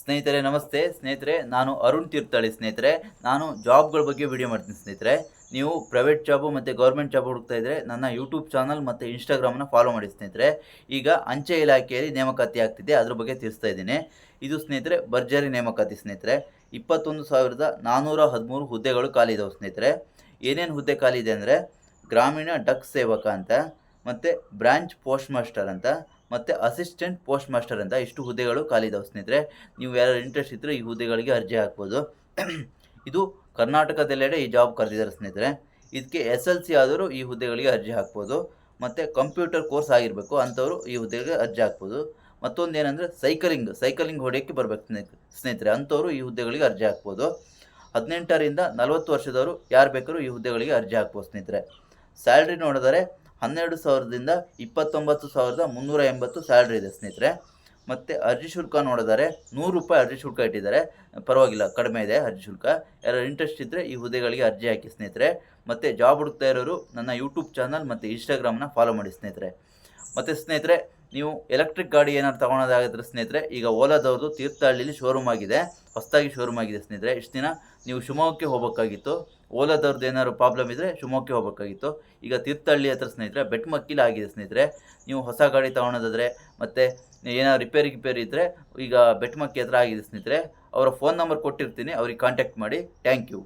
ಸ್ನೇಹಿತರೆ, ನಮಸ್ತೆ. ಸ್ನೇಹಿತರೆ, ನಾನು ಅರುಣ್ ತೀರ್ಥಹಳ್ಳಿ ಸ್ನೇಹಿತರೆ. ನಾನು ಜಾಬ್ಗಳ ಬಗ್ಗೆ ವಿಡಿಯೋ ಮಾಡ್ತೀನಿ ಸ್ನೇಹಿತರೆ. ನೀವು ಪ್ರೈವೇಟ್ ಜಾಬು ಮತ್ತು ಗೌರ್ಮೆಂಟ್ ಜಾಬ್ ಹುಡುಕ್ತಾ ಇದ್ದರೆ ನನ್ನ ಯೂಟ್ಯೂಬ್ ಚಾನಲ್ ಮತ್ತು ಇನ್ಸ್ಟಾಗ್ರಾಮ್ನ ಫಾಲೋ ಮಾಡಿ ಸ್ನೇಹಿತರೆ. ಈಗ ಅಂಚೆ ಇಲಾಖೆಯಲ್ಲಿ ನೇಮಕಾತಿ ಆಗ್ತಿದೆ. ಅದ್ರ ಬಗ್ಗೆ ತಿಳಿಸ್ತಾ ಇದ್ದೀನಿ. ಇದು ಸ್ನೇಹಿತರೆ, ಭರ್ಜರಿ ನೇಮಕಾತಿ ಸ್ನೇಹಿತರೆ. ಇಪ್ಪತ್ತೊಂದು ಸಾವಿರದ ನಾನ್ನೂರ ಹದಿಮೂರು ಹುದ್ದೆಗಳು ಖಾಲಿ ಇದಾವೆ ಸ್ನೇಹಿತರೆ. ಏನೇನು ಹುದ್ದೆ ಖಾಲಿ ಇದೆ ಅಂದರೆ ಗ್ರಾಮೀಣ ಡಕ್ ಸೇವಕ ಅಂತ, ಮತ್ತು ಬ್ರಾಂಚ್ ಪೋಸ್ಟ್ ಮಾಸ್ಟರ್ ಅಂತ ಮತ್ತು ಅಸಿಸ್ಟೆಂಟ್ ಪೋಸ್ಟ್ ಮಾಸ್ಟರ್ ಅಂತ ಇಷ್ಟು ಹುದ್ದೆಗಳು ಖಾಲಿ ಇದಾವೆ ಸ್ನೇಹಿತರೆ. ನೀವು ಯಾರು ಇಂಟ್ರೆಸ್ಟ್ ಇದ್ದರೆ ಈ ಹುದ್ದೆಗಳಿಗೆ ಅರ್ಜಿ ಹಾಕ್ಬೋದು. ಇದು ಕರ್ನಾಟಕದೆಲ್ಲೆಡೆ ಈ ಜಾಬ್ ಕರೆದಿದ್ದಾರೆ ಸ್ನೇಹಿತರೆ. ಇದಕ್ಕೆ ಎಸ್ ಎಲ್ ಸಿ ಆದರೂ ಈ ಹುದ್ದೆಗಳಿಗೆ ಅರ್ಜಿ ಹಾಕ್ಬೋದು. ಮತ್ತು ಕಂಪ್ಯೂಟರ್ ಕೋರ್ಸ್ ಆಗಿರಬೇಕು ಅಂಥವರು ಈ ಹುದ್ದೆಗೆ ಅರ್ಜಿ ಹಾಕ್ಬೋದು. ಮತ್ತೊಂದು ಏನಂದರೆ ಸೈಕಲಿಂಗ್ ಸೈಕಲಿಂಗ್ ಹೊಡೆಯೋಕ್ಕೆ ಬರಬೇಕು ಸ್ನೇಹಿತರೆ ಸ್ನೇಹಿತರೆ. ಅಂಥವರು ಈ ಹುದ್ದೆಗಳಿಗೆ ಅರ್ಜಿ ಹಾಕ್ಬೋದು. ಹದಿನೆಂಟರಿಂದ ನಲವತ್ತು ವರ್ಷದವರು ಯಾರು ಬೇಕಾದ್ರೂ ಈ ಹುದ್ದೆಗಳಿಗೆ ಅರ್ಜಿ ಹಾಕ್ಬೋದು ಸ್ನೇಹಿತರೆ. ಸ್ಯಾಲ್ರಿ ನೋಡಿದರೆ ಹನ್ನೆರಡು ಸಾವಿರದಿಂದ ಇಪ್ಪತ್ತೊಂಬತ್ತು ಸಾವಿರದ ಮುನ್ನೂರ ಎಂಬತ್ತು ಸ್ಯಾಲ್ರಿ ಇದೆ ಸ್ನೇಹಿತರೆ. ಮತ್ತು ಅರ್ಜಿ ಶುಲ್ಕ ನೋಡಿದರೆ ನೂರು ರೂಪಾಯಿ ಅರ್ಜಿ ಶುಲ್ಕ ಇಟ್ಟಿದ್ದಾರೆ. ಪರವಾಗಿಲ್ಲ, ಕಡಿಮೆ ಇದೆ ಅರ್ಜಿ ಶುಲ್ಕ. ಯಾರು ಇಂಟ್ರೆಸ್ಟ್ ಇದ್ದರೆ ಈ ಹುದ್ದೆಗಳಿಗೆ ಅರ್ಜಿ ಹಾಕಿ ಸ್ನೇಹಿತರೆ. ಮತ್ತು ಜಾಬ್ ಹುಡುಕ್ತಾ ಇರೋರು ನನ್ನ ಯೂಟ್ಯೂಬ್ ಚಾನಲ್ ಮತ್ತು ಇನ್ಸ್ಟಾಗ್ರಾಮ್ನ ಫಾಲೋ ಮಾಡಿ ಸ್ನೇಹಿತರೆ. ಮತ್ತು ಸ್ನೇಹಿತರೆ ನೀವು ಎಲೆಕ್ಟ್ರಿಕ್ ಗಾಡಿ ಏನಾದ್ರು ತೊಗೊಳೋದಾಗಿದ್ರೆ ಸ್ನೇಹಿತರೆ, ಈಗ ಓಲಾದವ್ರದ್ದು ತೀರ್ಥಹಳ್ಳಿಲಿ ಶೋರೂಮ್ ಆಗಿದೆ. ಹೊಸದಾಗಿ ಶೋರೂಮ್ ಆಗಿದೆ ಸ್ನೇಹಿತರೆ. ಇಷ್ಟು ದಿನ ನೀವು ಶಿವಮೊಗ್ಗಕ್ಕೆ ಹೋಗಬೇಕಾಗಿತ್ತು. ಓಲಾದವ್ರದ್ದು ಏನಾದ್ರು ಪ್ರಾಬ್ಲಮ್ ಇದ್ದರೆ ಶಿವಮೊಗ್ಗಕ್ಕೆ ಹೋಗಬೇಕಾಗಿತ್ತು. ಈಗ ತೀರ್ಥಹಳ್ಳಿ ಹತ್ರ ಸ್ನೇಹಿತರೆ, ಬೆಟ್ಮಕ್ಕಿಲಿ ಆಗಿದೆ ಸ್ನೇಹಿತರೆ. ನೀವು ಹೊಸ ಗಾಡಿ ತಗೊಳೋದಾದರೆ ಮತ್ತು ಏನಾದ್ರು ರಿಪೇರಿ ರಿಪೇರಿ ಇದ್ದರೆ ಈಗ ಬೆಟ್ಮಕ್ಕಿ ಹತ್ರ ಆಗಿದೆ ಸ್ನೇಹಿತರೆ. ಅವರ ಫೋನ್ ನಂಬರ್ ಕೊಟ್ಟಿರ್ತೀನಿ, ಅವ್ರಿಗೆ ಕಾಂಟ್ಯಾಕ್ಟ್ ಮಾಡಿ. Thank you